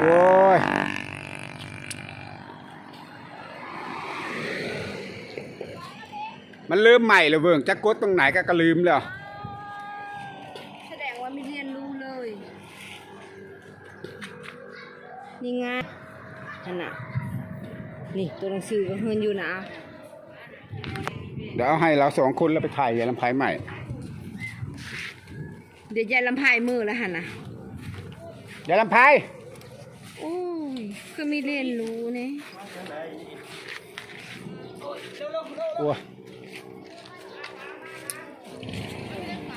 โอ้ยมันลืมใหม่เลยเวิงจะกดตรงไหนก็ก็ลืมแล้วแสดงว่าไม่เรียนรู้เลย นี่ไงอันน่ะ นี่ตัวหนังสือก็เฮินอยู่นะ เดี๋ยวเอาให้เราสองคนแล้วไปถ่ายยายลำไพใหม่ เดี๋ยวยายลำไพายมือแล้วหันน่ะยายลำไพ โอ้ยก็ไม่เรียนรู้เนี่ยโอ้ย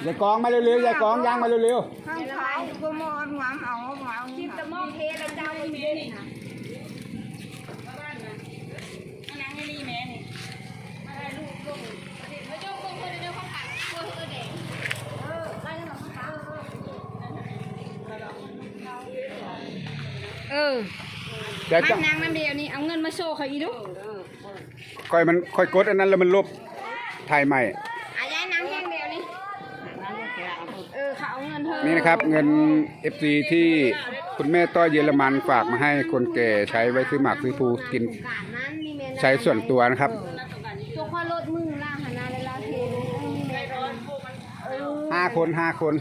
ยายกองมาเร็วๆยายกองย่างมาเร็วข้างเขาก็มองหวังเอาหวังคิดจะมองเทแล้วเจ้าไม่เรียนนะ เออๆยายมัต้องนนางน้ำเดียวนี่เอาเงินมาโชว์เขาอีดูค่อยมันค่อยกดอันนั้นแล้วมันลบถ่ายใหม่ อายายนางแห้งเดียวนี่เออเขาเอาเงินเธอนี่นะครับเงิน FC ที่คุณแม่ต้อยเยอรมันฝากมาให้คนแก่ใช้ไว้ซื้อหมากซื้อภูกินการนั้นมีเมนใช้ส่วนตัวนะครับ ตัวควารถมือล่างหันหน้าเลยล่าเทนมีเมนเออห้าคนห้าคน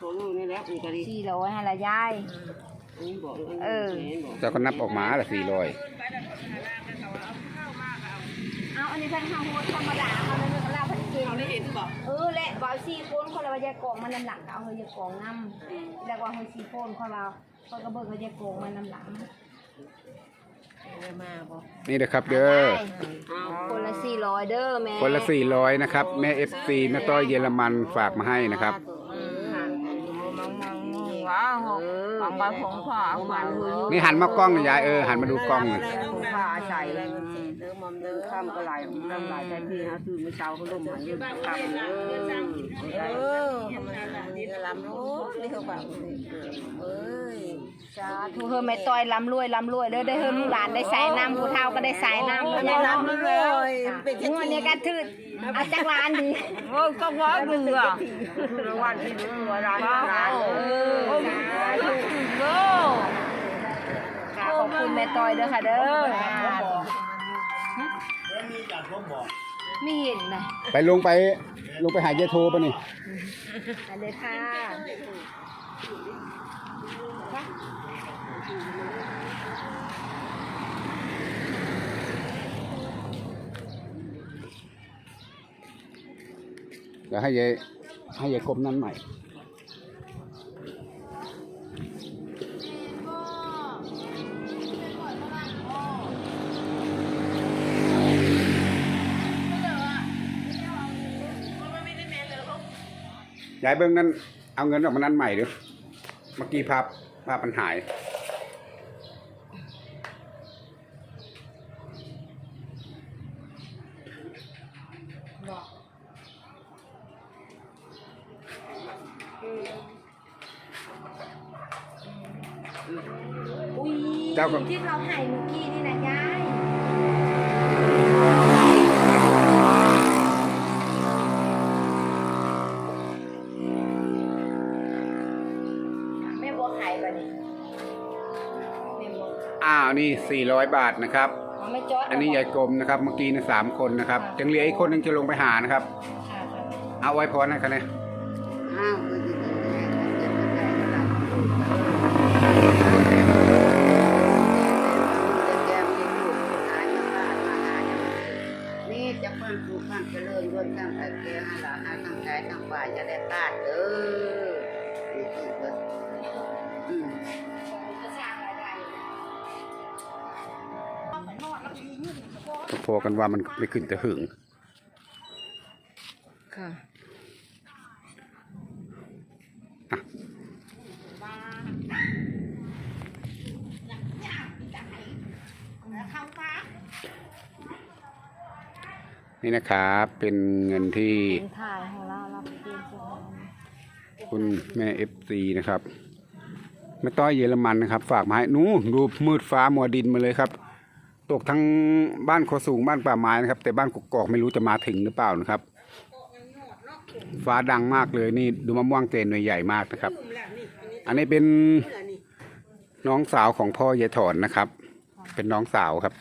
ตัวลูกนี่แหละอีกกะดีสี่ร้อยให้ละยายนี่บอก เลยเออเจ้าก็นับออกมาละสี่ร้อยเอาอันนี้ท่านข้าวโฮดธรรมดาเขาเลยเขาลาพันเก่งเราได้เห็นบอกเออและบ่าวสี่คนคนละว่ายายกองมันนำหลังเอาเฮยายกองนำแล้วว่าเฮยสี่คนคนเราคนก็เบิกเฮยายกองมันนำหลังได้มาบอกนี่นะครับเด้อคนละสี่ร้อยเด้อแม่คนละสี่ร้อยนะครับ แม่ FC แม่ต้อยเยอรมันฝากมาให้นะครับมังมัง ว้าวมังใบผงผ้าหวานหือนี่หันมากล้องหน่อยยายเออหันมาดูกล้องหน่อยผงผ้าใส่เด้อมอมเด้อข้ามกระไหลลำไหลใจพี่ฮะคือมื้อเช้าเขาดมหันยืนข้ามเด้อเออทำไมนี่ลำโน้นี่เขาแบบเอ้ยสาธุเฮยแม่ต้อยร่ำรวยร่ำรวยเด้อได้เฮยลูกหลานได้ใส่น้ำผู้เฒ่าก็ได้ใส่น้ำแล้วยายเนาะเลยเป็นงวดนี้ก็ถือเอาจักรานดีโอ้ก็ว่าเบื่อวันที่เบื่อร้านร้านเออค่ะขอบคุณแม่ต้อยเด้อค่ะเด้อไม่เห็นนะไปลงไปลงไปหายายโทรปะนี่อันเด้อค่ะ เดี๋ยวให้ยายให้ยายกลมนั้นใหม่ยายเบิ้งนั้นเอาเงินออกมานั้นใหม่ดี๋ยวเมื่อกี้ภาพภาพมันหาย เจ้าก็ ที่เขาให้เมื่อกี้นี่นะยายแม่บัวไข่ปะนี่แม่บัวอ้าวนี่ 400 บาทนะครับ อ๋อไม่จอดอันนี้ยายกลมนะครับ เมื่อกี้นี่สามคนนะครับยังเหลืออีกคนหนึงจะลงไปหานะครับ ค่ะค่ะเอาไว้พรให้กันเลยอ้าวคือจะนี่ จะฟังสุขังเจริญรวนทั้งไอ้แก่หลาหาทั้งกายทั้งฝ่ายจะได้พลาดเด้อดีที่เบิดอืมจะสร้างรายได้พอกันว่ามันไม่ขึ้นแต่หึงค่ะ นี่นะครับเป็นเงินที่เป็นถ่ายของเราเราเตรียมตัวคุณแม่เอฟซีนะครับแม่ต้อยเยอรมันนะครับ ฝากมาให้นู้นดูมืดฟ้ามัวดินมาเลยครับ ตกทั้งบ้านโคสูงบ้านป่าไม้นะครับ แต่บ้านกกอกไม่รู้จะมาถึงหรือเปล่านะครับ ฟ้าดังมากเลยนี่ดูมะม่วงเจนหน่วยใหญ่มากนะครับ อันนี้เป็นน้องสาวของพ่อยายถอนนะครับ เป็นน้องสาวครับ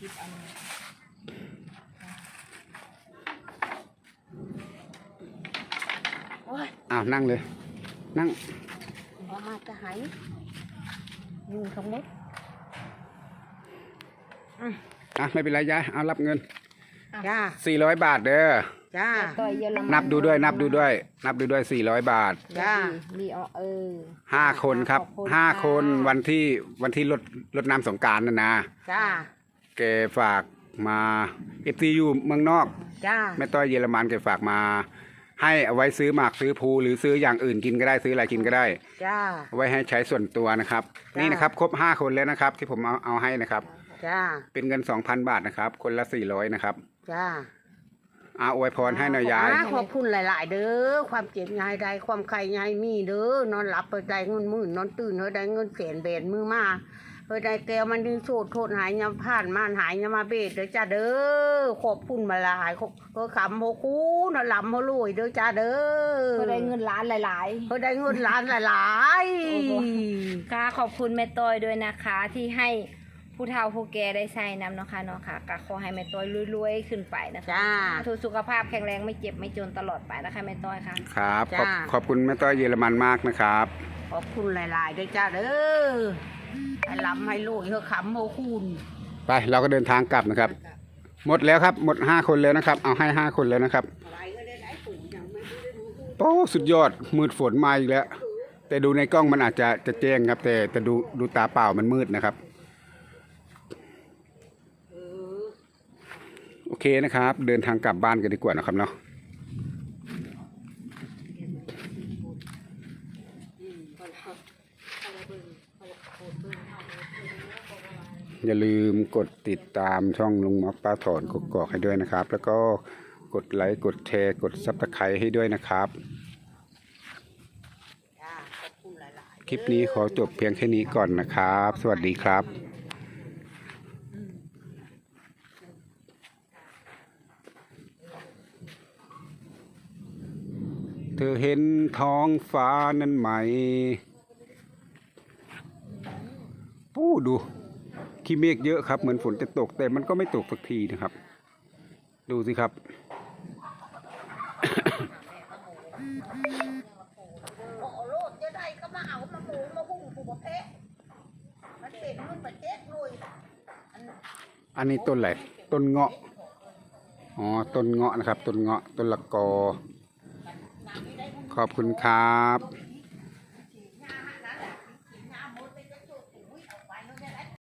โอ้ยอ้าวนั่งเลย นั่งเอามาจะหายยุ่งทั้งหมดอะไม่เป็นไรยายเอารับเงินจ้า400บาทเด้อจ้าต่อยเยอรมันนับดูด้วย นับดูด้วย นับดูด้วย400บาทจ้ามีอ๋อเออห้าคนครับขอณห้าะคนวันที่วันที่รถรถน้ำสงกรารน่ะนะจ้า แกฝากมาเอฟซีอยู่เมืองนอก จ้า แม่ต้อยเยอรมันแกฝากมา ให้เอาไว้ซื้อหมากซื้อภูหรือซื้ออย่างอื่นกินก็ได้ซื้ออะไรกินก็ได้ จ้า เอาไว้ให้ใช้ส่วนตัวนะครับ จ้านี่นี่นะครับครบห้าคนแล้วนะครับ ที่ผมเอาเอาให้นะครับ จ้า เป็นเงินสองพันบาทนะครับ คนละสี่ร้อยนะครับจ้าอาอวยพรให้หน่อยยาย ขอบคุณหลาย ๆ เด้อ ความเจ็บยายใดความใครยายมีเด้อ นอนหลับไปได้เงินหมื่นนอนตื่นเฮ้ยได้เงินแสนเบนมือมา เฮ้ยได้แก้วมันดึงโชดโทษหายยำผ่านมานหายยำมาเบดเด้อจ้าเด้อขอบคุณมาหลายขอบเฮ้ยขำโหคูนอนหลับโหลุยเด้อจ้าเด้อก็ได้เงินล้านหลายเฮ้ยได้เงินล้านหลายโอ้โหๆๆค่ะขอบคุณแม่ต้อยด้วยนะคะที่ให้ผู้เฒ่าผู้แก่ได้ใช้นำเนาะค่ะเนาะค่ะก็ขอให้แม่ต้อยรวยๆขึ้นไปนะคะจ้าทุกสุขภาพแข็งแรงไม่เจ็บไม่จนตลอดไปนะคะแม่ต้อยค่ะครับขอบจ้าขอบคุณแม่ต้อยเยอรมันมากนะครับขอบคุณหลายๆด้วยจ้าเด้อ ให้ลำให้ลุยเฮ้ขำโหคูนไปเราก็เดินทางกลับนะครับ หมดแล้วครับ หมดห้าคนแล้วนะครับ เอาให้ห้าคนแล้วนะครับโอ้สุดยอดมืดฝนมาอีกแล้ว แต่ดูในกล้องมันอาจจะจะแจ้งครับ แต่แต่ดูดูตาเปล่ามันมืดนะครับโอเคนะครับ เดินทางกลับบ้านกันดีกว่านะครับเนาะ อย่าลืมกดติดตามช่องลุงม็อกป้าถอนกกอกให้ด้วยนะครับ แล้วก็กดไลค์กดแชร์กดซับสไครต์ให้ด้วยนะครับ จ้าขอบคุณหลายๆคลิปนี้ขอจบเพียงแค่นี้ก่อนนะครับ สวัสดีครับ เธอเห็นท้องฟ้านั้นไหม ปู้ดู ขี้เมฆเยอะครับ เหมือนฝนจะตก แต่มันก็ไม่ตกสักทีนะครับ ดูสิครับ อันนี้ต้นอะไรต้นเงาะอ๋อต้นเงาะนะครับต้นเงาะต้นละกอ ขอบคุณครับ